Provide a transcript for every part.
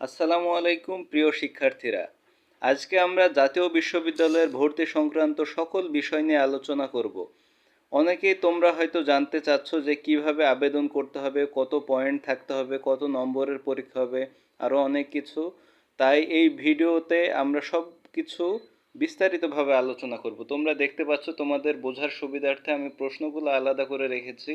আসসালামু আলাইকুম, প্রিয় শিক্ষার্থীরা। আজকে আমরা জাতীয় বিশ্ববিদ্যালয়ের ভর্তি সংক্রান্ত সকল বিষয় নিয়ে আলোচনা করব। অনেকেই তোমরা হয়তো জানতে চাচ্ছ যে কীভাবে আবেদন করতে হবে, কত পয়েন্ট থাকতে হবে, কত নম্বরের পরীক্ষা হবে আরও অনেক কিছু। তাই এই ভিডিওতে আমরা সব কিছু বিস্তারিতভাবে আলোচনা করব। তোমরা দেখতে পাচ্ছ তোমাদের বোঝার সুবিধার্থে আমি প্রশ্নগুলো আলাদা করে রেখেছি।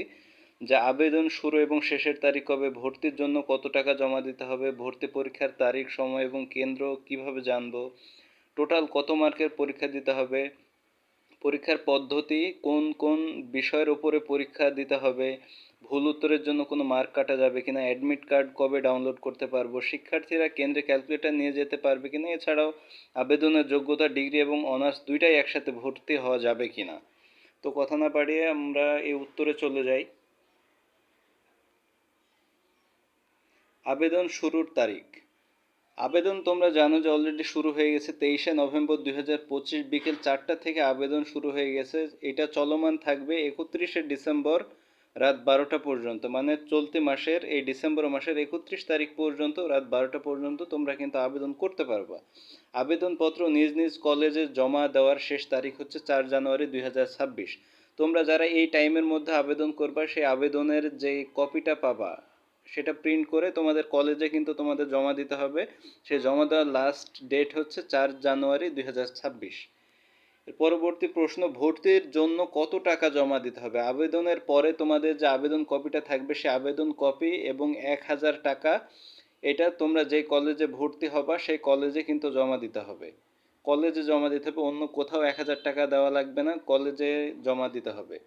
যে আবেদন শুরু এবং শেষের তারিখ কবে ভর্তির জন্য কত টাকা জমা দিতে হবে, ভর্তি পরীক্ষার তারিখ, সময় এবং কেন্দ্র কীভাবে জানব, টোটাল কত মার্কের পরীক্ষা দিতে হবে, পরীক্ষার পদ্ধতি কোন কোন বিষয়ের উপরে পরীক্ষা দিতে হবে, ভুল উত্তরের জন্য কোনো মার্ক কাটা যাবে কিনা, অ্যাডমিট কার্ড কবে ডাউনলোড করতে পারব, শিক্ষার্থীরা কেন্দ্রে ক্যালকুলেটর নিয়ে যেতে পারবে কিনা, এছাড়াও আবেদনের যোগ্যতা, ডিগ্রি এবং অনার্স দুইটাই একসাথে ভর্তি হওয়া যাবে কিনা। তো কথা না পাড়িয়ে আমরা এই উত্তরে চলে যাই। আবেদন শুরুর তারিখ। আবেদন তোমরা জানো যে অলরেডি শুরু হয়ে গেছে তেইশে নভেম্বর দুই হাজার পঁচিশ বিকেল চারটা থেকে আবেদন শুরু হয়ে গেছে। এটা চলমান থাকবে একত্রিশে ডিসেম্বর রাত বারোটা পর্যন্ত। মানে চলতি মাসের, এই ডিসেম্বর মাসের একত্রিশ তারিখ পর্যন্ত রাত বারোটা পর্যন্ত তোমরা কিন্তু আবেদন করতে পারবা। আবেদনপত্র নিজ নিজ কলেজে জমা দেওয়ার শেষ তারিখ হচ্ছে চার জানুয়ারি দুই হাজার ছাব্বিশ। তোমরা যারা এই টাইমের মধ্যে আবেদন করবা, সেই আবেদনের যে কপিটা পাবা সেটা প্রিন্ট করে তোমাদের কলেজে কিন্তু তোমাদের জমা দিতে হবে। সেই জমা দেওয়ার লাস্ট ডেট হচ্ছে চার জানুয়ারি দুই হাজার ছাব্বিশ। পরবর্তী প্রশ্ন, ভর্তির জন্য কত টাকা জমা দিতে হবে? আবেদনের পরে তোমাদের যে আবেদন কপিটা থাকবে সে আবেদন কপি এবং এক হাজার টাকা, এটা তোমরা যে কলেজে ভর্তি হবা, সেই কলেজে কিন্তু জমা দিতে হবে। কলেজে জমা দিতে হবে, অন্য কোথাও এক হাজার টাকা দেওয়া লাগবে না কলেজে জমা দিতে হবে।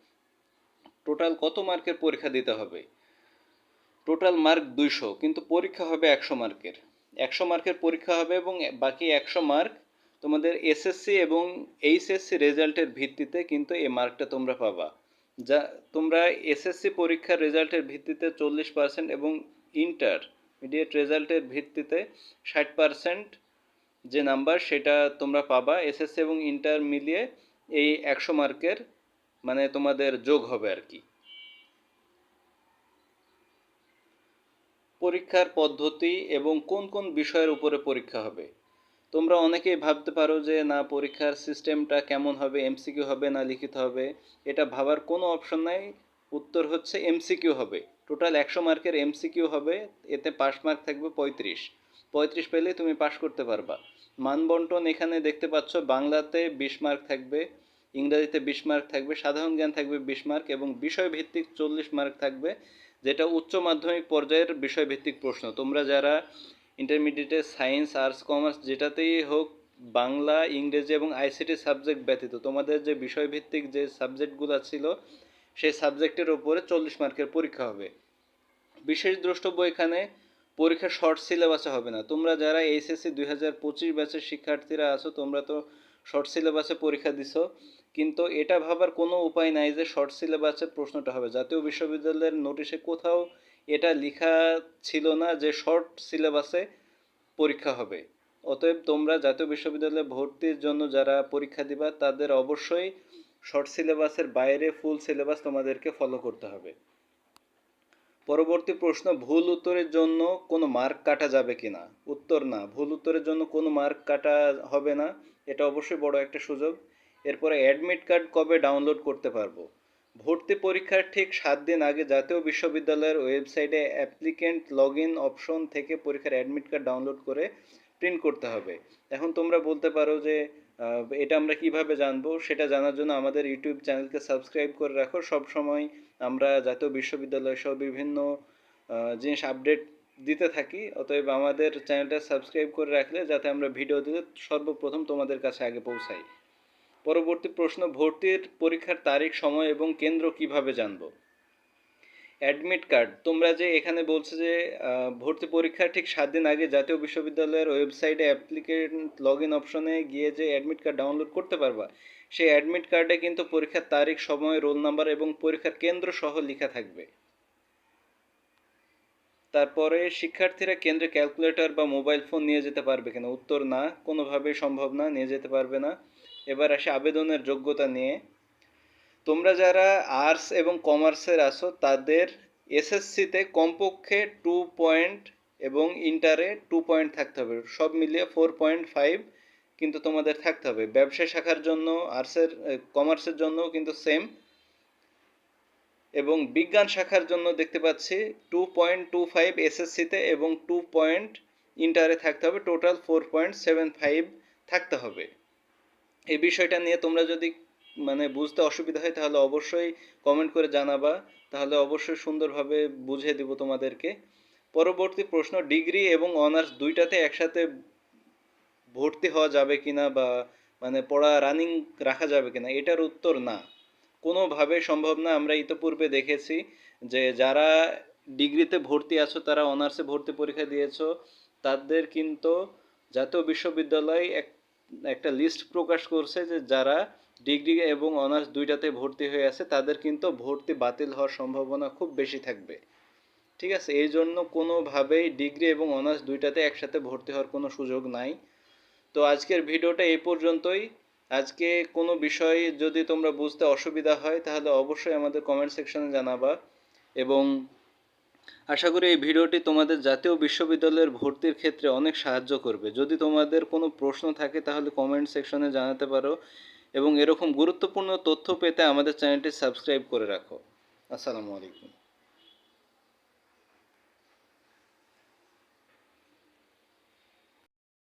টোটাল কত মার্কের পরীক্ষা দিতে হবে? টোটাল মার্ক দুইশো, কিন্তু পরীক্ষা হবে একশো মার্কের। একশো মার্কের পরীক্ষা হবে এবং বাকি একশো মার্ক তোমাদের এসএসসি এবং এইচএসসি রেজাল্টের ভিত্তিতে কিন্তু এই মার্কটা তোমরা পাবা। যা তোমরা এসএসসি পরীক্ষার রেজাল্টের ভিত্তিতে চল্লিশ পার্সেন্ট এবং ইন্টারমিডিয়েট রেজাল্টের ভিত্তিতে ষাট পার্সেন্ট যে নাম্বার সেটা তোমরা পাবা। এসএসসি এবং ইন্টার মিলিয়ে এই একশো মার্কের মানে তোমাদের যোগ হবে আর কি। পরীক্ষার পদ্ধতি এবং কোন কোন বিষয়ের উপরে পরীক্ষা হবে। তোমরা অনেকেই ভাবতে পারো যে, না, পরীক্ষার সিস্টেমটা কেমন হবে এমসিকিউ হবে না লিখিত হবে। এটা ভাবার কোনো অপশন নাই। উত্তর হচ্ছে এমসিকিউ হবে। টোটাল একশো মার্কের এমসিকিউ হবে। এতে পাস মার্ক থাকবে পঁয়ত্রিশ। পঁয়ত্রিশ পেলে তুমি পাস করতে পারবা। মানবন্টন এখানে দেখতে পাচ্ছ, বাংলাতে বিশ মার্ক থাকবে, ইংরাজিতে বিশ মার্ক থাকবে, সাধারণ জ্ঞান থাকবে বিশ মার্ক এবং বিষয়ভিত্তিক চল্লিশ মার্ক থাকবে। যেটা উচ্চ মাধ্যমিক পর্যায়ের বিষয়ভিত্তিক প্রশ্ন। তোমরা যারা ইন্টারমিডিয়েটে সায়েন্স আর্টস কমার্স যেটাতেই হোক, বাংলা, ইংরেজি এবং আইসিটি সাবজেক্ট ব্যতীত, তোমাদের যে বিষয়ভিত্তিক যে সাবজেক্টগুলো ছিল, সেই সাবজেক্টের ওপরে চল্লিশ মার্কের পরীক্ষা হবে। বিশেষ দ্রষ্টব্য এখানে পরীক্ষা শর্ট সিলেবাসে হবে না। তোমরা যারা এইচএসসি দুই হাজার পঁচিশ ব্যাচের শিক্ষার্থীরা আছো, তোমরা তো শর্ট সিলেবাসে পরীক্ষা দিছো। কিন্তু এটা ভাবার কোনো উপায় নাই যে শর্ট সিলেবাসে প্রশ্নটা হবে। জাতীয় বিশ্ববিদ্যালয়ের নোটিশে কোথাও এটা লেখা ছিল না যে শর্ট সিলেবাসে পরীক্ষা হবে। অতএব তোমরা জাতীয় বিশ্ববিদ্যালয়ে ভর্তির জন্য যারা পরীক্ষা দিবা, তাদের অবশ্যই শর্ট সিলেবাসের বাইরে ফুল সিলেবাস তোমাদেরকে ফলো করতে হবে। পরবর্তী প্রশ্ন, ভুল উত্তরের জন্য কোনো মার্ক কাটা যাবে কি না উত্তর না, ভুল উত্তরের জন্য কোনো মার্ক কাটা হবে না, এটা অবশ্যই বড় একটা সুযোগ। এরপরে অ্যাডমিট কার্ড কবে ডাউনলোড করতে পারব? ভর্তি পরীক্ষার ঠিক সাত দিন আগে জাতীয় বিশ্ববিদ্যালয়ের ওয়েবসাইটে অ্যাপ্লিকেন্ট লগ ইন অপশন থেকে পরীক্ষার অ্যাডমিট কার্ড ডাউনলোড করে প্রিন্ট করতে হবে। এখন তোমরা বলতে পারো যে এটা আমরা কীভাবে জানব? সেটা জানার জন্য আমাদের ইউটিউব চ্যানেলকে সাবস্ক্রাইব করে রাখো। সব সময় আমরা জাতীয় বিশ্ববিদ্যালয় সহ বিভিন্ন জিনিস আপডেট দিতে থাকি। অতএব আমাদের চ্যানেলটা সাবস্ক্রাইব করে রাখলে যাতে আমরা ভিডিও দিলে সর্বপ্রথম তোমাদের কাছে আগে পৌঁছাই। পরবর্তী প্রশ্ন, ভর্তির পরীক্ষার তারিখ, সময় এবং কেন্দ্র কীভাবে জানব? অ্যাডমিট কার্ড, তোমরা যে এখানে বলছো যে ভর্তি পরীক্ষার ঠিক সাত দিন আগে জাতীয় বিশ্ববিদ্যালয়ের ওয়েবসাইটে অ্যাপ্লিকেন্ট লগ ইন অপশনে গিয়ে যে অ্যাডমিট কার্ড ডাউনলোড করতে পারবা, সেই অ্যাডমিট কার্ডে কিন্তু পরীক্ষার তারিখ, সময়, রোল নাম্বার এবং পরীক্ষার কেন্দ্র সহ লেখা থাকবে। তারপরে শিক্ষার্থীরা কেন্দ্রে ক্যালকুলেটর বা মোবাইল ফোন নিয়ে যেতে পারবে কিনা? উত্তর না, কোনোভাবেই সম্ভব না, নিয়ে যেতে পারবে না। এবার আসে আবেদনের যোগ্যতা নিয়ে। তোমরা যারা আর্টস এবং কমার্সের আছো, তাদের এসএসসিতে কমপক্ষে টু পয়েন্ট এবং ইন্টারে টু পয়েন্ট থাকতে হবে। সব মিলিয়ে ফোর পয়েন্ট ফাইভ কিন্তু তোমাদের থাকতে হবে। ব্যবসা শাখার জন্য, আর্টসের কমার্সের জন্য কিন্তু সেম। এবং বিজ্ঞান শাখার জন্য দেখতে পাচ্ছি টু পয়েন্ট টু ফাইভ এসএসসিতে এবং টু পয়েন্ট ইন্টারে থাকতে হবে। Total four point seven five থাকতে হবে। এই বিষয়টা নিয়ে তোমরা যদি মানে বুঝতে অসুবিধা হয়, তাহলে অবশ্যই কমেন্ট করে জানাবা। তাহলে অবশ্যই সুন্দরভাবে বুঝিয়ে দিব তোমাদেরকে। পরবর্তী প্রশ্ন, ডিগ্রি এবং অনার্স দুইটাতে একসাথে ভর্তি হওয়া যাবে কিনা বা মানে পড়া রানিং রাখা যাবে কিনা, এটার উত্তর না। কোনোভাবে সম্ভব না, আমরা ইতোপূর্বে দেখেছি যে যারা ডিগ্রিতে ভর্তি আছো, তারা অনার্সে ভর্তি পরীক্ষা দিয়েছ, তাদের কিন্তু জাতীয় বিশ্ববিদ্যালয় এক একটা লিস্ট প্রকাশ করছে যে যারা ডিগ্রি এবং অনার্স দুইটাতে ভর্তি হয়ে আছে, তাদের কিন্তু ভর্তি বাতিল হওয়ার সম্ভাবনা খুব বেশি থাকবে। ঠিক আছে? এই জন্য কোনোভাবেই ডিগ্রি এবং অনার্স দুইটাতে একসাথে ভর্তি হওয়ার কোনো সুযোগ নাই। তো আজকের ভিডিওটা এই পর্যন্তই। আজকে কোনো বিষয় যদি তোমরা বুঝতে অসুবিধা হয়, তাহলে অবশ্যই আমাদের কমেন্ট সেকশনে জানাবা। এবং আশা করি এই ভিডিওটি তোমাদের জাতীয় বিশ্ববিদ্যালয়ের ভর্তির ক্ষেত্রে অনেক সাহায্য করবে। যদি তোমাদের কোনো প্রশ্ন থাকে, তাহলে কমেন্ট সেকশনে জানাতে পারো এবং এরকম গুরুত্বপূর্ণ তথ্য পেতে আমাদের চ্যানেলটি সাবস্ক্রাইব করে রাখো। আসসালামু আলাইকুম।